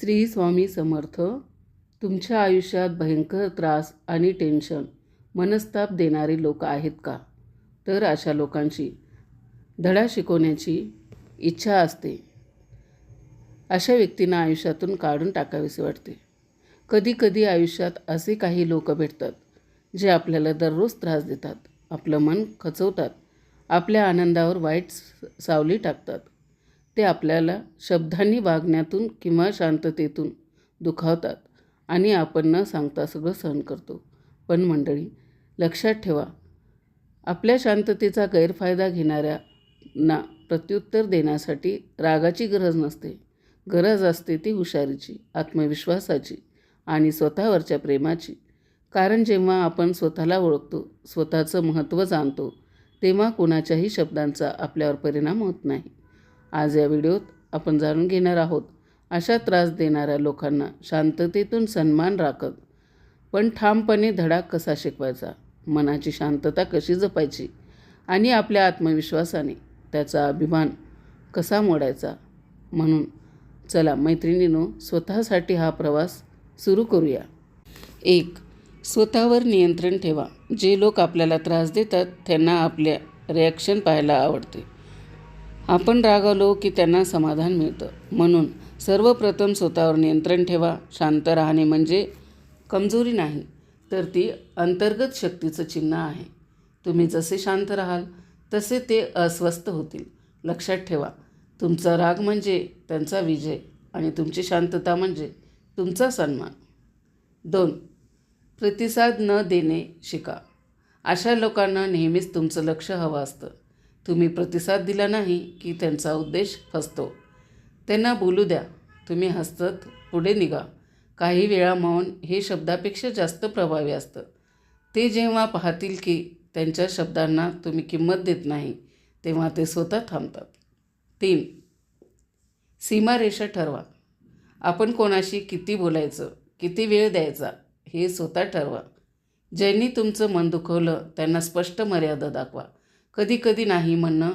श्री स्वामी समर्थ. तुमच्या आयुष्यात भयंकर त्रास आणि टेन्शन मनस्ताप देणारे लोक आहेत का? तर अशा लोकांची धडा शिकवण्याची इच्छा असते. अशा व्यक्तींना आयुष्यातून काढून टाकावेसे वाटते. कधीकधी आयुष्यात असे काही लोक भेटतात जे आपल्याला दररोज त्रास देतात आपलं मन खचवतात आपल्या आनंदावर वाईट स- सावली टाकतात. ते आपल्याला शब्दांनी वागण्यातून किंवा शांततेतून दुखावतात आणि आपण न सांगता सगळं सहन करतो. पण मंडळी लक्षात ठेवा आपल्या शांततेचा गैरफायदा घेणाऱ्यांना प्रत्युत्तर देण्यासाठी रागाची गरज नसते. गरज असते ती हुशारीची आत्मविश्वासाची आणि स्वतःवरच्या प्रेमाची. कारण जेव्हा आपण स्वतःला ओळखतो स्वतःचं महत्त्व जाणतो तेव्हा कोणाच्याही शब्दांचा आपल्यावर परिणाम होत नाही. आज या व्हिडिओत आपण जाणून घेणार आहोत अशा त्रास देणाऱ्या लोकांना शांततेतून सन्मान राखत. पण ठामपणे धडा कसा शिकवायचा? मनाची शांतता कशी जपायची? आणि आपल्या आत्मविश्वासाने त्याचा अभिमान कसा मोडायचा? म्हणून चला मैत्रिणीनो स्वतःसाठी हा प्रवास सुरू करूया. एक स्वतःवर नियंत्रण ठेवा. जे लोक आपल्याला त्रास देतात त्यांना आपल्या रिॲक्शन पाहायला आवडते. आपण रागावलो की त्यांना समाधान मिळतं. म्हणून सर्वप्रथम स्वतःवर नियंत्रण ठेवा. शांत राहणे म्हणजे कमजोरी नाही तर ती अंतर्गत शक्तीचं चिन्ह आहे. तुम्ही जसे शांत राहाल तसे ते अस्वस्थ होतील. लक्षात ठेवा तुमचा राग म्हणजे त्यांचा विजय आणि तुमची शांतता म्हणजे तुमचा सन्मान. दोन प्रतिसाद न देणे शिका. अशा लोकांना नेहमीच तुमचं लक्ष हवं असतं. तुम्ही प्रतिसाद दिला नाही की त्यांचा उद्देश फसतो. त्यांना बोलू द्या. तुम्ही हसत पुढे निघा. काही वेळा मौन हे शब्दापेक्षा जास्त प्रभावी असतं. ते जेव्हा पाहतील की त्यांच्या शब्दांना तुम्ही किंमत देत नाही तेव्हा ते स्वतः थांबतात. तीन सीमारेषा ठरवा. आपण कोणाशी किती बोलायचं किती वेळ द्यायचा हे स्वतः ठरवा. ज्यांनी तुमचं मन दुखवलं त्यांना स्पष्ट मर्यादा दाखवा. कधी कधी नाही म्हणणं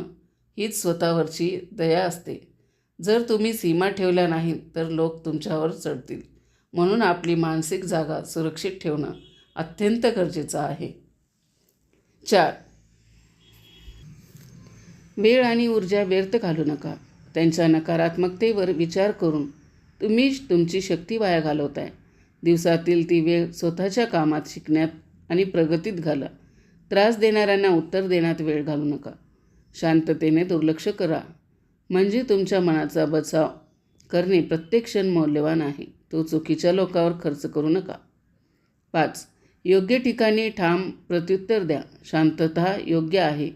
हीच स्वतःवरची दया असते. जर तुम्ही सीमा ठेवल्या नाहीत तर लोक तुमच्यावर चढतील. म्हणून आपली मानसिक जागा सुरक्षित ठेवणं अत्यंत गरजेचं आहे. चार. वेळ आणि ऊर्जा व्यर्थ घालू नका. त्यांच्या नकारात्मकतेवर विचार करून तुम्ही तुमची शक्ती वाया घालवताय. दिवसातील ती वेळ स्वतःच्या कामात शिकण्यात आणि प्रगतीत घाला. त्रास देणाऱ्यांना उत्तर देण्यात वेळ घालू नका. शांततेने दुर्लक्ष करा. म्हणजे तुमच्या मनाचा बचाव करणे प्रत्येक क्षण मौल्यवान आहे. तो चुकीच्या लोकावर खर्च करू नका. पाच योग्य ठिकाणी ठाम प्रत्युत्तर द्या. शांतता योग्य आहे.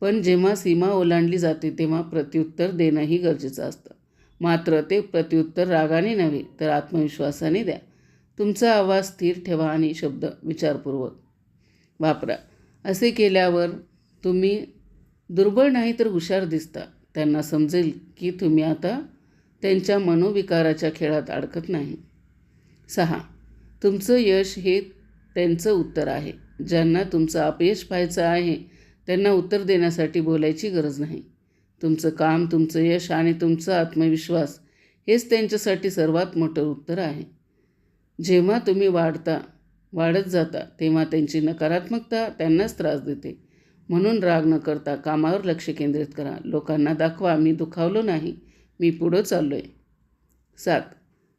पण जेव्हा सीमा ओलांडली जाते तेव्हा प्रत्युत्तर देणंही गरजेचं असतं. मात्र ते प्रत्युत्तर रागाने नव्हे तर आत्मविश्वासाने द्या. तुमचा आवाज स्थिर ठेवा आणि शब्द विचारपूर्वक वापरा. असे केल्यावर तुम्ही दुर्बळ नाही तर हुशार दिसता. त्यांना समजेल की तुम्ही आता त्यांच्या मनोविकाराच्या खेळात अडकत नाही. सहा. तुमचं यश हे त्यांचं उत्तर आहे. ज्यांना तुमचं अपयश पाहायचं आहे त्यांना उत्तर देण्यासाठी बोलायची गरज नाही. तुमचं काम तुमचं यश आणि तुमचा आत्मविश्वास हेच त्यांच्यासाठी सर्वात मोठं उत्तर आहे. जेव्हा तुम्ही वाढता वाढत जाता तेव्हा त्यांची नकारात्मकता त्यांनाच त्रास देते. म्हणून राग न करता कामावर लक्ष केंद्रित करा. लोकांना दाखवा मी दुखावलो नाही मी पुढं चाललो आहे सात.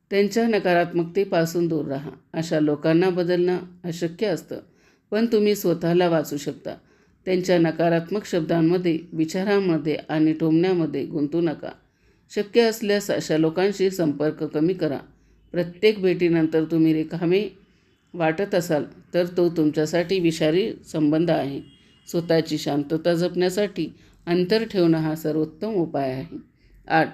त्यांच्या नकारात्मकतेपासून दूर राहा. अशा लोकांना बदलणं अशक्य असतं. पण तुम्ही स्वतःला वाचू शकता. त्यांच्या नकारात्मक शब्दांमध्ये विचारांमध्ये आणि टोमण्यामध्ये गुंतू नका. शक्य असल्यास अशा लोकांशी संपर्क कमी करा. प्रत्येक भेटीनंतर तुम्ही रिकामे वाटत असाल तर तो तुमच्यासाठी विषारी संबंध आहे. स्वतःची शांतता जपण्यासाठी अंतर ठेवणं हा सर्वोत्तम उपाय आहे. आठ.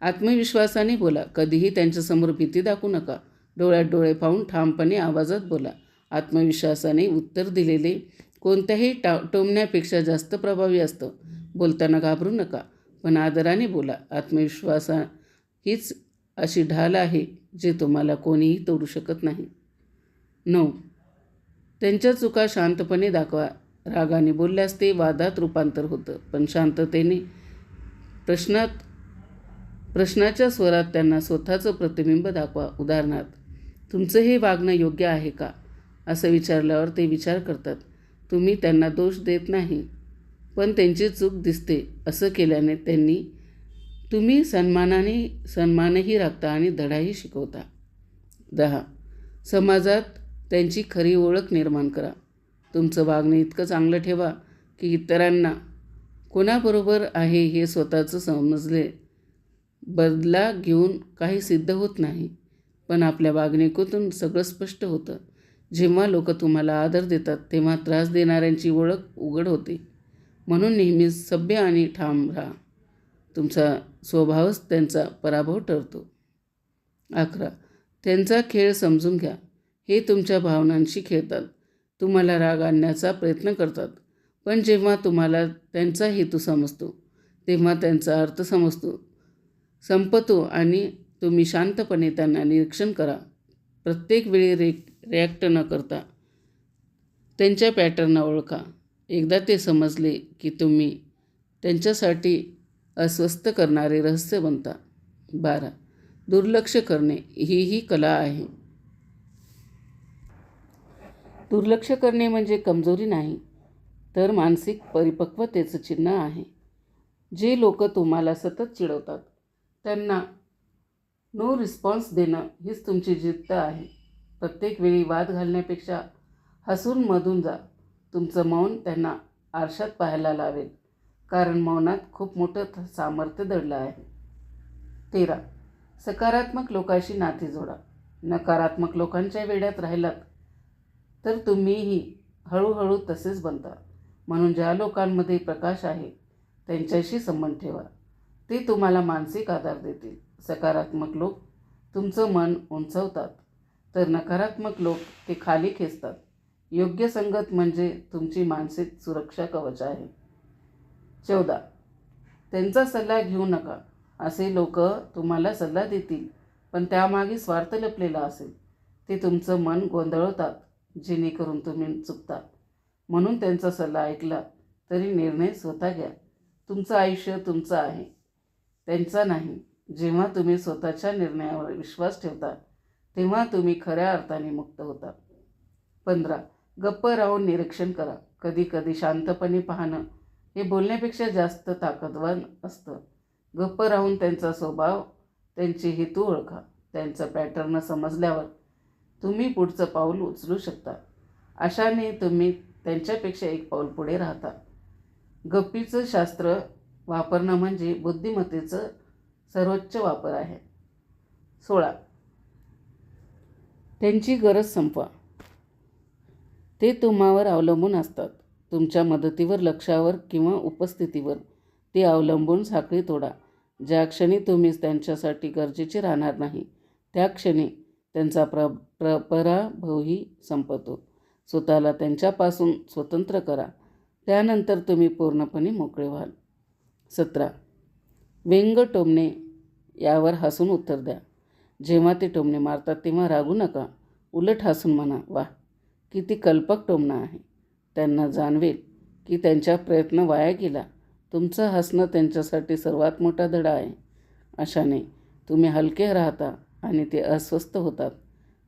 आत्मविश्वासाने बोला. कधीही त्यांच्यासमोर भीती दाखवू नका. डोळ्यात डोळे पाहून ठामपणे आवाजात बोला. आत्मविश्वासाने उत्तर दिलेले कोणत्याही टा टोमण्यापेक्षा जास्त प्रभावी असतं. बोलताना घाबरू नका पण आदराने बोला. आत्मविश्वासा हीच अशी ढाल आहे जे तुम्हाला कोणीही तोडू शकत नाही. नऊ. त्यांच्या चुका शांतपणे दाखवा. रागाने बोलल्यास ते वादात रूपांतर होतं. पण शांततेने प्रश्नात प्रश्नाच्या स्वरात त्यांना स्वतःचं प्रतिबिंब दाखवा. उदाहरणार्थ तुमचं हे वागणं योग्य आहे का? असं विचारल्यावर ते विचार करतात. तुम्ही त्यांना दोष देत नाही पण त्यांची चूक दिसते. असं केल्याने त्यांनी तुम्ही सन्मानाने सन्मानही राखता आणि धडाही शिकवता. दहा. समाजात त्यांची खरी ओळख निर्माण करा. तुमचं वागणं इतकं चांगलं ठेवा की इतरांना कोणाबरोबर आहे हे स्वतःचं समजले. बदला घेऊन काही सिद्ध होत नाही पण आपल्या वागणुकीतून सगळं स्पष्ट होतं. जेव्हा लोक तुम्हाला आदर देतात तेव्हा त्रास देणाऱ्यांची ओळख उघड होते. म्हणून नेहमीच सभ्य आणि ठाम राहा. तुमचा स्वभावच त्यांचा पराभव ठरतो. अकरा. त्यांचा खेळ समजून घ्या. हे तुमच्या भावनांशी खेळतात. तुम्हाला राग आणण्याचा प्रयत्न करतात. पण जेव्हा तुम्हाला त्यांचा हेतू समजतो तेव्हा त्यांचा अर्थ समजतो. संपतो आणि तुम्ही शांतपणे त्यांना निरीक्षण करा. प्रत्येक वेळी रे रिॲक्ट न करता त्यांच्या पॅटर्न ओळखा. एकदा ते समजले की तुम्ही त्यांच्यासाठी अस्वस्थ करणारे रहस्य बनता. बारा. दुर्लक्ष करणे ही ही कला आहे. दुर्लक्ष करणे म्हणजे कमजोरी नाही तर मानसिक परिपक्वतेचं चिन्ह आहे. जे लोक तुम्हाला सतत चिडवतात त्यांना नो रिस्पॉन्स देणं हीच तुमची जिद्द आहे. प्रत्येक वेळी वाद घालण्यापेक्षा हसून मधून जा. तुमचं मौन त्यांना आरशात पाहायला लावेल कारण मौनात खूप मोठं सामर्थ्य दडलं आहे. तेरा. सकारात्मक लोकांशी नाते जोडा. नकारात्मक लोकांच्या वेड्यात राहिलात तर तुम्हीही हळूहळू तसेच बनता. म्हणून ज्या लोकांमध्ये प्रकाश आहे त्यांच्याशी संबंध ठेवा. ते तुम्हाला मानसिक आधार देतील. सकारात्मक लोक तुमचं मन उंचवतात. तर नकारात्मक लोक ते खाली खेचतात. योग्य संगत म्हणजे तुमची मानसिक सुरक्षा कवच आहे. चौदा. त्यांचा सल्ला घेऊ नका. असे लोक तुम्हाला सल्ला देतील पण त्यामागे स्वार्थ लपलेला असेल. ते तुमचं मन गोंधळवतात जेणेकरून तुम्ही चुकता म्हणून त्यांचा सल्ला ऐकला तरी निर्णय स्वतः घ्या. तुमचं आयुष्य तुमचं आहे. त्यांचा नाही. जेव्हा तुम्ही स्वतःच्या निर्णयावर विश्वास ठेवता तेव्हा तुम्ही खऱ्या अर्थाने मुक्त होता. पंधरा गप्प राहून निरीक्षण करा. कधी कधी शांतपणे पाहणं हे बोलण्यापेक्षा जास्त ताकदवान असतं. गप्प राहून त्यांचा स्वभाव त्यांचे हेतू ओळखा. त्यांचं पॅटर्न समजल्यावर तुम्ही पुढचं पाऊल उचलू शकता. अशाने तुम्ही त्यांच्यापेक्षा एक पाऊल पुढे राहता. गप्पीचं शास्त्र वापरणं म्हणजे बुद्धिमत्तेचं सर्वोच्च वापर आहे. सोळा. त्यांची गरज संपवा. ते तुम्हावर अवलंबून असतात. तुमच्या मदतीवर लक्षावर किंवा उपस्थितीवर ते अवलंबून साखळी तोडा. ज्या क्षणी तुम्ही त्यांच्यासाठी गरजेचे राहणार नाही त्या क्षणी त्यांचा प्र प्र पराभवही संपतो. स्वतःला त्यांच्यापासून स्वतंत्र करा. त्यानंतर तुम्ही पूर्णपणे मोकळे व्हाल. सतरा. व्यंग टोमणे यावर हसून उत्तर द्या. जेव्हा ते टोमणे मारतात तेव्हा रागू नका. उलट हसून म्हणा वा किती कल्पक टोमणं आहे. त्यांना जाणवेल की त्यांचा प्रयत्न वाया गेला. तुमचं हसणं त्यांच्यासाठी सर्वात मोठा धडा आहे. अशाने तुम्ही हलके राहता. आणि ते अस्वस्थ होतात.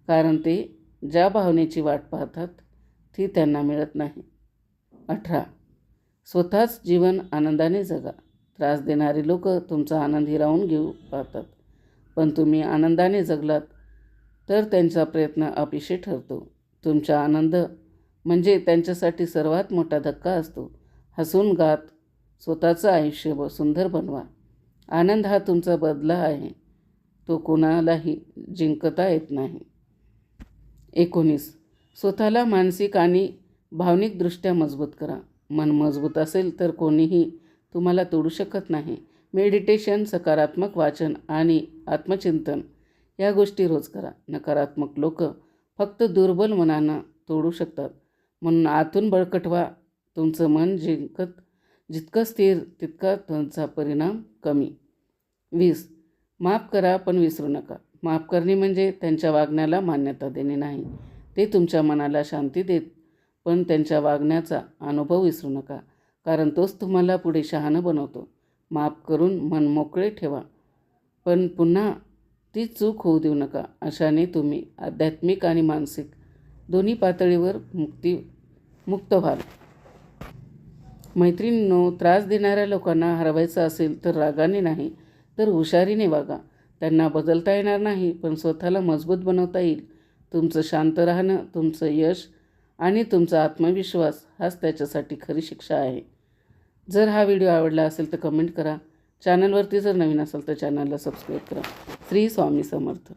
कारण ते ज्या भावनेची वाट पाहतात ती त्यांना मिळत नाही. अठरा. स्वतःच जीवन आनंदाने जगा. त्रास देणारे लोक तुमचा आनंद हिरावून घेऊ पाहतात. पण तुम्ही आनंदाने जगलात तर त्यांचा प्रयत्न अपेक्षित ठरतो. तुमचा आनंद म्हणजे त्यांच्यासाठी सर्वात मोठा धक्का असतो. हसून गात स्वतःचं आयुष्य ब सुंदर बनवा. आनंद हा तुमचा बदला आहे. तो कोणालाही जिंकता येत नाही. एकोणीस. स्वतःला मानसिक आणि भावनिकदृष्ट्या मजबूत करा. मन मजबूत असेल तर कोणीही तुम्हाला तोडू शकत नाही. मेडिटेशन सकारात्मक वाचन आणि आत्मचिंतन या गोष्टी रोज करा. नकारात्मक लोक फक्त दुर्बल मनानं तोडू शकतात. म्हणून आतून बळकटवा. तुमचं मन जिंकत जितकं स्थिर तितका तुमचा परिणाम कमी. वीस. माफ करा पण विसरू नका. माफ करणे म्हणजे त्यांच्या वागण्याला मान्यता देणे नाही. ते तुमच्या मनाला शांती देत पण त्यांच्या वागण्याचा अनुभव विसरू नका. कारण तोच तुम्हाला पुढे शहाणं बनवतो. माफ करून मन मोकळे ठेवा. पण पुन्हा ती चूक होऊ देऊ नका. अशाने तुम्ही आध्यात्मिक आणि मानसिक दोन्ही पातळीवर मुक्ती मुक्त व्हाल. मैत्रिणींनो त्रास देणाऱ्या लोकांना हरवायचं असेल तर रागाने नाही. तर हुशारीने वागा. त्यांना बदलता येणार नाही पण स्वतःला मजबूत बनवता येईल. तुमचं शांत राहणं तुमचं यश आणि तुमचा आत्मविश्वास हाच त्याच्यासाठी खरी शिक्षा आहे. जर हा व्हिडिओ आवडला असेल तर कमेंट करा. चॅनलवरती जर नवीन असेल तर चॅनलला सबस्क्राईब करा. श्री स्वामी समर्थ.